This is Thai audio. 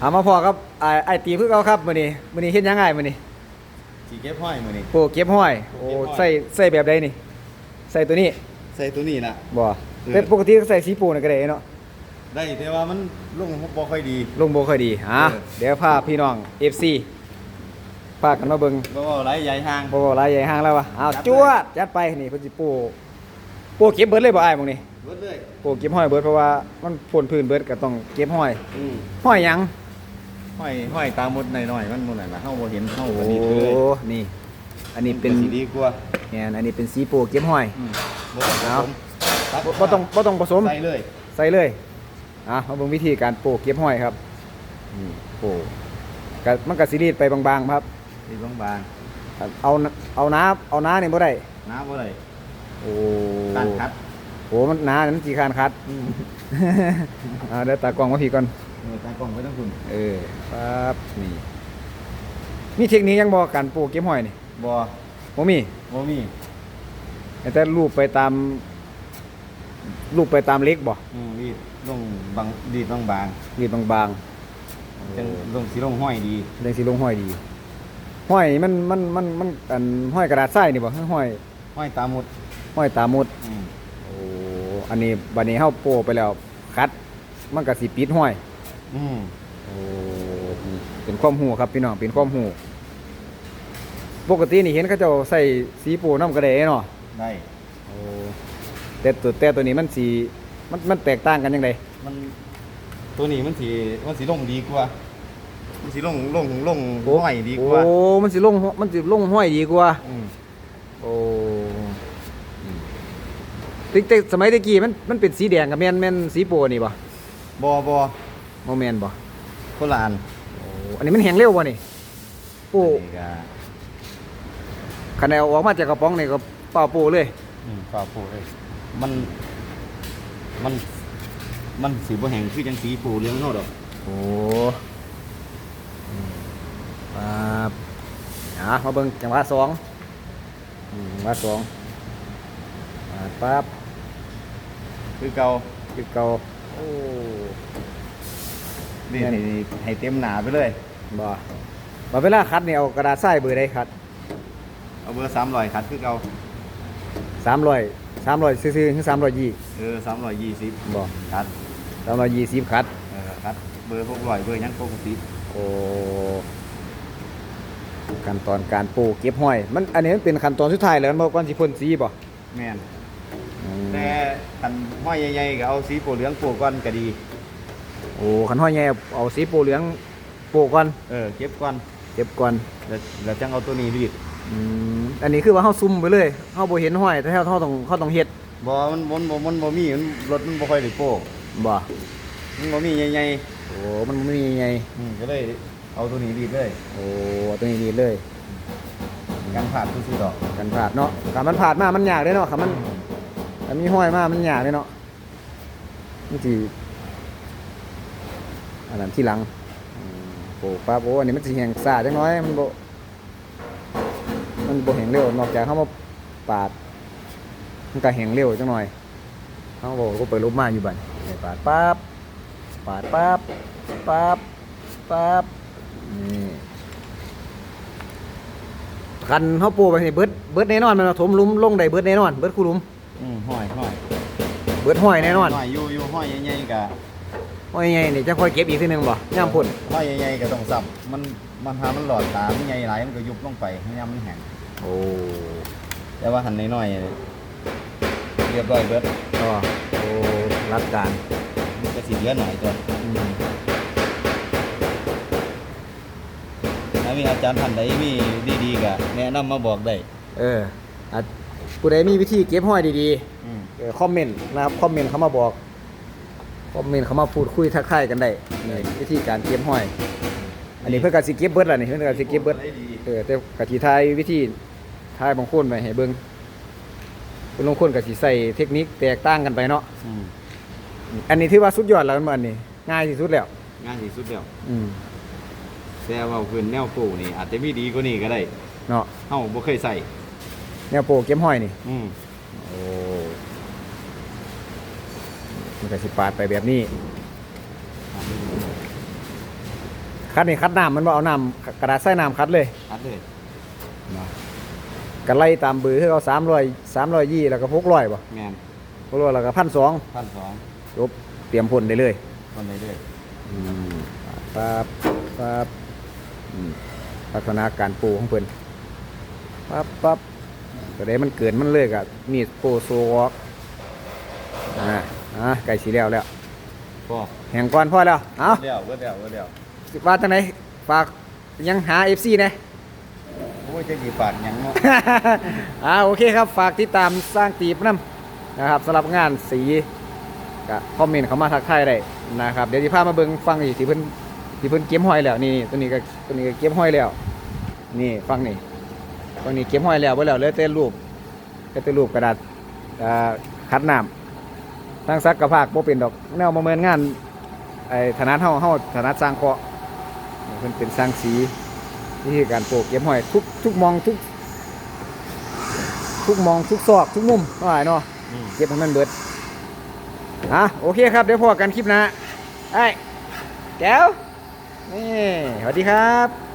เอามาพอครับไอ้ไอ้ตีเพื่อเขาครับมื้อนี้มื้อนี้เฮ็ดหยังไงมื้อนี้สีเก็บห้อยมือนี่ โอ้เก็บห้อย โอ้เก็บห้อย ใส่ใส่แบบใดนี่ ใส่ตัวนี้ใส่ตัวนี้นะบ่อแต่ปกติก็ใส่สีปูนนก็ได้เนาะ ได้แต่ว่ามันลงบ่ค่อยดี ลงบ่ค่อยดีอะเออ เดี๋ยวพาพี่น้อง FC พากันมาเบิ่งเพราะว่าไรใหญ่ห่าง บ่บ่หลายใหญ่ห้างแล้ววะอ้าวจัดเลย จวดจัดไปนี่เพิ่นสิปูปูเก็บเบิดเลยบ่อ้ายหมองนี้เบิดเลยปูเก็บห้อยเบิดเพราะว่ามันพ่นพื้นเบิดก็ต้องเก็บห้อย อืมห้อยหยัง ห้อยห้อยตามมดหน่อยๆมันมดหน่อยละเฮาบ่เห็นเฮาโอ้ก็ดีไปเลยนี่ อันนี้เป็นมัก็สิดีกว่าแม่นอันนี้เป็นสีปูเก็บห้อย อืมบ่ต้องผเอา สมตัดบ่บ่ต้องบ่ต้องผสม ใส่เลยใส่เลยอะมาเบิ่งวิธีการโปะเก็บห้อยครับนี่โปะก็มันก็สิรีดไปบางๆครับนี่บางเอานเอาน้าเอาน้านี่บ่ได้ ๆน้ำบ่ได้โอ้การคัดโหมันน้ามันสิคานคัดอ่าเดี๋ยวตากล้องมาพี่ก่อน เออตากล้องไว้ทั้งคุณเออปั๊บนี่มีเทคนิคยังบ่การโปะเก็บห้อยนี่บ่บ่มีบ่มีแต่รูปไปตามรูปไปตามเล็กบ่อืมรีดลงบางรีดบางบางรีดบางๆจังลงสิลงห้อยดีๆเรื่องสิลงห้อยดีห้อยมันมันมันมันอันห้อยกระดาษทรายนี่บ่ห้อยห้อยตามมดห้อยตามดอืมโอ้อันนี้บัดนี้เฮาโปะไปแล้วคัด มันก็สิปิดห้อย อืมโอ้นี่เป็นความหูครับพี่น้องเป็นความหูปกตินี่เห็นเขาเจ้าใส่สีโปน้ำกระเดะเนาะได้โอ้แต่ตัวแต่ตัวนี้มันสีมันมันแตกต่างกันยังไงมันตัวนี้มันสีมันสีลงดีกว่า มันสีลงลงลงห้อยดีกว่าโอ้มันสิลงมันสิลงห้อยดีกว่าอืมโอ้อืมติ๊กแต่สมัยตะกี้มันมันเป็นสีแดงกับแม่นแม่นสีโปนี่บ่บอบอ บ่แม่นบ่คนละอันโอ้อันนี้มันแห้งเร็วบ่นี่โปนี่ก็คันเอาออกมาจากกระป๋องนี่ก็เป่าโปเลย อืมฝ่าปูเลยมัน มัน มันสีบ่แห้งคือจังสีปูเลี้ยงเฮาดอกโอ้อืมครับอะมาเบิ่งจังหวะสองอืมจังหวะสองอ่าปั๊บคือเก่าคือเก่าโอ้ นี่ให้ให้เต็มหนาไปเลยบ่บ่เวลาคัดนี่เอากระดาษทรายเบอร์ใดคัดเอาเบอร์300คัดคือเก่า300 300ซื่อๆคือ320เออ320บ่คัด320คัดเออคัดเบอร์600เบอร์หยังปกติโอ้ขั้นตอนการปลูกเก็บห้อย มันอันนี้มันเป็นขั้นตอนสุดท้ายแล้วมันบ่ก่อนสิพ่นสีบ่แม่นอืมแต่คันห้อยใหญ่ๆก็เอาสีปูเหลืองปูก่อนก็ดี โอ้ขันห้อยใหญ่เอาสีปูเหลืองโปะก่อนเออเก็บก่อนเก็บก่อนแล้วแล้วจังเอาตัวนี้รีดอืมอันนี้คือว่าเฮาซุ่มไปเลยเฮาบ่เห็นห้อยแต่เฮาเฮาต้องเฮาต้องเฮ็ดบ่มันมันบ่มันบ่มีมันรถมันบ่ค่อยได้โป้บ่มันบ่มีใหญ่โอ้มันบ่มีไงๆอืมก็เลยเอาตัวนี้รีดเลย โอ้ตัวนี้ดีเลยกันผ่านซื่อๆดอกกันผาดเนาะถ้ามันผาดมามันยากเด้เนาะถ้ามันถ้ามีห้อยมามันยากเด้เนาะมันสิ อันนั้นที่หลังอืมโอ้ปั๊บโอ้อันนี้มันสิแห้งซ่าจังน้อยมันบ่มันบ่แห้งเร็วนอกจากเฮามาปาด มันก็แห้งเร็วจังหน่อยเขาบอกก็เปิดรูปมาอยู่บัดนี่ปาดปั๊บปาดปั๊บปั๊บปั๊บนี่คันเขาปูไปนี่เบิดเบิดแน่นอนมันเอาถมหลุมลงได้เบิดแน่นอนเบิดคูหลุมอืมห้อยห้อยเบิดห้อยแน่นอนห้อยอยู่อยู่ห้อยใหญ่ๆก็ห้ อยไงนี่จะค่อยเก็บอีกทีหนึงบ่ย่ามพ่นห้อยใหญ่ๆก็ต้องซับมันมันหามันหลอดตามันใหญ่หลายมันก็ยุบลงไปให้ยามมันแห้งโอ้แต่ว่าหันน้อยๆเรียบร้อยเบิดก็โอ้รักการมันก็สิเหลือหน่อยตัวอืมถ้ามีอาจารย์ท่านใดมีดีๆก็แนะนำมาบอกได้เอออะผู้ใดมีวิธีเก็บห้อยดีๆอืมเออคอมเมนต์นะครับคอมเมนต์เขามาบอกค อมเมนต์เขามาพูดคุยทักทายกันได้ในวิธีการเก็บห้อย อันนี้เพื่อกสิเก็บเบิร์ดล่ะนี่เพื่อกสิเก็บเบิร์ดได้ดีเออแต่กะทิทายวิธีทายบางคนไปให้เบิ่งเป็นบางคนกะสิใส่เทคนิคแตกต่างกันไปเนาะอืมอันนี้ถือว่าสุดยอดแล้วมันอันนี้ง่ายที่สุดแล้วงานที่สุดแล้วอืมแต่ว่าเพิ่นแนวปูนี่อาจจะมีดีกว่านี้ก็ได้เนาะเฮาบ่เคยใส่แนวโปรเก็บห้อยนี่ อืมโอ้ มันก็สิปาดไปแบบนี้คัดนี่คัดน้ำมันบ่เอาน้ำกระดาษใส่น้ำคัดเลยอัดเลยกันไล่ตามเบือคือเอาสามร้อยสามร้อยยี่แล้วก็พกร้อยบ่แมนพกร้อยแล้วก็พันสองพันสองจบเตรียมพ่นได้เลยคนเลยด้วยปั๊บปั๊บอืมพัฒนาการปูของเพิ่นปั๊บปั๊บก็ได้มันเกินมันเลยกับมีดโปโซวอกอ่า อ่าไก่สีแล้วแล้วก็แห่งก่อนพอแล้วเอาเดียวเดียวเดียวว่าจังไหนฝากยังหา FC นะโอ้ยจะกี่บาทหยังเนาะอ่าโอเคครับฝากติดตามสร้างตีบน้ำนะครับสำหรับงานสีก็คอมเมนต์เข้ามาทักทายได้นะครับเดี๋ยวจะพามาเบิ่งฟังอีกที่เพิ่นที่เพิ่นเก็บห้อยแล้วนี่นี่ตัวนี้ก็ตัวนี้ก็เก็บห้อยแล้ว นี่ฟังนี่ฟังนี่เก็บห้อยแล้วเบ่แล้วเหลือแต่รูปเหลือแต่รูปกระดาษอ่าคัดน้ำ ทางซักกระภาคบ่เป็นดอกแนวมาเมินงานไอ้ถนัดเฮาเฮาถนัดสร้างเคาะนี่เพิ่นเป็นสร้างสีวิธีการโปะเก็บห้อยทุกทุกมองทุก ทุกมองทุกซอกทุกมุมว่าไงเนาะอืมเก็บให้มันเบิดอะโอเคครับเดี๋ยวพอกันคลิปหนะไอ้แก้วนี่สวัสดีครับ